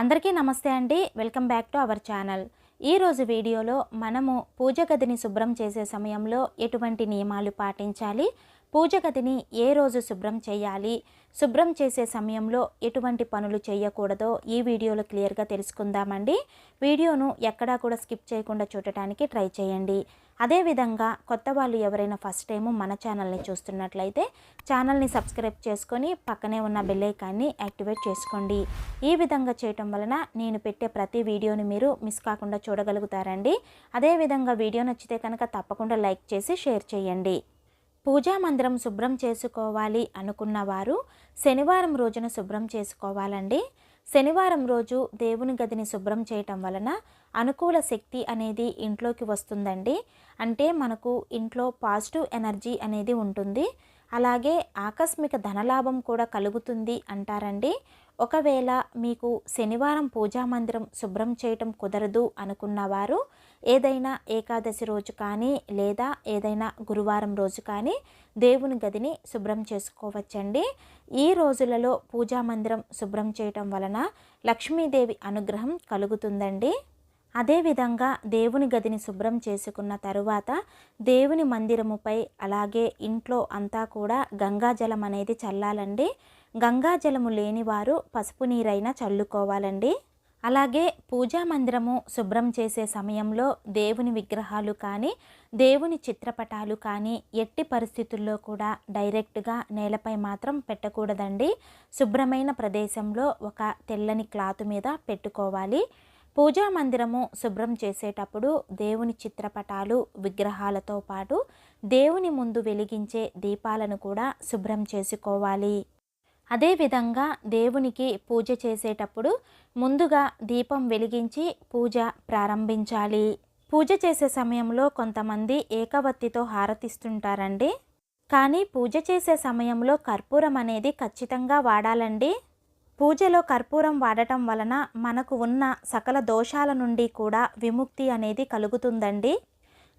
అందరికీ నమస్తే అండి. Welcome back to our channel. ఈరోజు వీడియోలో మనము పూజ గదిని శుభ్రం చేసే సమయంలో ఎటువంటి నియమాలు పాటించాలి? పూజ గదిని ఏ రోజు శుభ్రం చేయాలి? శుభ్రం చేసే సమయంలో ఎటువంటి పనులు చేయకూడదో ఈ వీడియోలో క్లియర్గా తెలుసుకుందామండి. వీడియోను ఎక్కడా కూడా స్కిప్ చేయకుండా చూడటానికి ట్రై చేయండి. అదేవిధంగా కొత్త వాళ్ళు ఎవరైనా ఫస్ట్ టైం మన ఛానల్ని చూస్తున్నట్లయితే ఛానల్ని సబ్స్క్రైబ్ చేసుకొని పక్కనే ఉన్న బెల్లైకాన్ని యాక్టివేట్ చేసుకోండి. ఈ విధంగా చేయటం వలన నేను పెట్టే ప్రతి వీడియోని మీరు మిస్ కాకుండా చూడగలుగుతారండి. అదేవిధంగా వీడియో నచ్చితే కనుక తప్పకుండా లైక్ చేసి షేర్ చేయండి. పూజా మందిరం శుభ్రం చేసుకోవాలి అనుకున్న వారు శనివారం రోజున శుభ్రం చేసుకోవాలండి. శనివారం రోజు దేవుని గదిని శుభ్రం చేయటం వలన అనుకూల శక్తి అనేది ఇంట్లోకి వస్తుందండి. అంటే మనకు ఇంట్లో పాజిటివ్ ఎనర్జీ అనేది ఉంటుంది. అలాగే ఆకస్మిక ధనలాభం కూడా కలుగుతుంది అంటారండి. ఒకవేళ మీకు శనివారం పూజా మందిరం శుభ్రం చేయటం కుదరదు అనుకున్నవారు ఏదైనా ఏకాదశి రోజు కానీ లేదా ఏదైనా గురువారం రోజు కానీ దేవుని గదిని శుభ్రం చేసుకోవచ్చండి. ఈ రోజులలో పూజా మందిరం శుభ్రం చేయటం వలన లక్ష్మీదేవి అనుగ్రహం కలుగుతుందండి. అదేవిధంగా దేవుని గదిని శుభ్రం చేసుకున్న తరువాత దేవుని మందిరముపై అలాగే ఇంట్లో అంతా కూడా గంగాజలం అనేది చల్లాలండి. గంగాజలము లేనివారు పసుపు నీరైనా చల్లుకోవాలండి. అలాగే పూజా మందిరము శుభ్రం చేసే సమయంలో దేవుని విగ్రహాలు కానీ దేవుని చిత్రపటాలు కానీ ఎట్టి పరిస్థితుల్లో కూడా డైరెక్ట్గా నేలపై మాత్రం పెట్టకూడదండి. శుభ్రమైన ప్రదేశంలో ఒక తెల్లని క్లాత్ మీద పెట్టుకోవాలి. పూజా మందిరము శుభ్రం చేసేటప్పుడు దేవుని చిత్రపటాలు విగ్రహాలతో పాటు దేవుని ముందు వెలిగించే దీపాలను కూడా శుభ్రం చేసుకోవాలి. అదేవిధంగా దేవునికి పూజ చేసేటప్పుడు ముందుగా దీపం వెలిగించి పూజ ప్రారంభించాలి. పూజ చేసే సమయంలో కొంతమంది ఏకవత్తితో హారతిస్తుంటారండి. కానీ పూజ చేసే సమయంలో కర్పూరం అనేది ఖచ్చితంగా వాడాలండి. పూజలో కర్పూరం వాడటం వలన మనకు ఉన్న సకల దోషాల నుండి కూడా విముక్తి అనేది కలుగుతుందండి.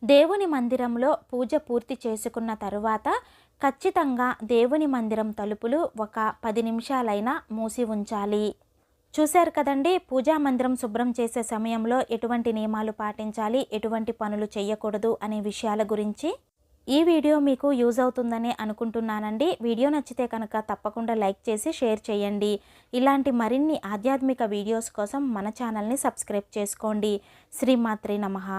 దేవుని మందిరంలో పూజ పూర్తి చేసుకున్న తరువాత ఖచ్చితంగా దేవుని మందిరం తలుపులు ఒక పది నిమిషాలైనా మూసి ఉంచాలి. చూశారు కదండి పూజా మందిరం శుభ్రం చేసే సమయంలో ఎటువంటి నియమాలు పాటించాలి ఎటువంటి పనులు చేయకూడదు అనే విషయాల గురించి ఈ వీడియో మీకు యూజ్ అవుతుందని అనుకుంటున్నానండి. వీడియో నచ్చితే కనుక తప్పకుండా లైక్ చేసి షేర్ చేయండి. ఇలాంటి మరిన్ని ఆధ్యాత్మిక వీడియోస్ కోసం మన ఛానల్ని సబ్స్క్రైబ్ చేసుకోండి. శ్రీమాత్రి నమః.